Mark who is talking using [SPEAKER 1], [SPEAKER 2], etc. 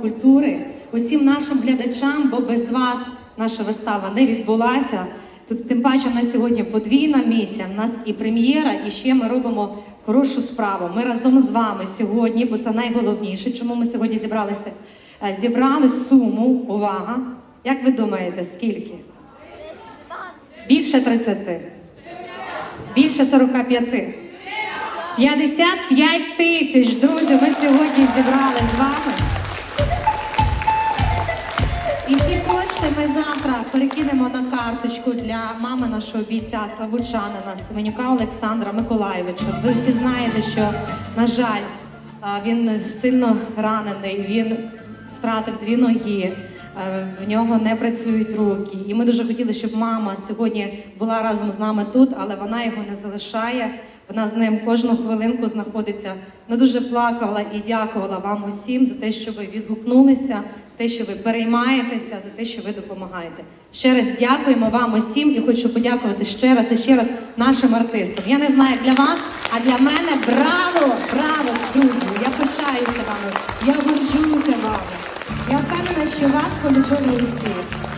[SPEAKER 1] культури, усім нашим глядачам, бо без вас наша вистава не відбулася. Тут тим паче в нас сьогодні подвійна місія. В нас і прем'єра, і ще ми робимо хорошу справу. Ми разом з вами сьогодні, бо це найголовніше, чому ми сьогодні зібралися. Е, Зібрали суму. Увага! Як ви думаєте, скільки? Більше 30. Більше 45. 55 тисяч, друзі, ми сьогодні зібрали з вами. І ці кошти ми завтра перекинемо на карточку для мами нашого бійця Славучанина Семенюка Олександра Миколайовича. Ви всі знаєте, що, на жаль, він сильно ранений, він втратив дві ноги. е, В нього не працюють руки, і ми дуже хотіли, щоб мама сьогодні була разом з нами тут, але вона його не залишає. Вона з ним кожну хвилинку знаходиться. Вона дуже плакала і дякувала вам усім за те, що ви відгукнулися, те, що ви переймаєтеся, за те, що ви допомагаєте. Ще раз дякуємо вам усім і хочу подякувати ще раз і ще раз нашим артистам. Я не знаю для вас, а для мене браво! Браво, друзі! Я пишаюся вами, я горжуся вами. Я впевнена, що вас полюбили усі.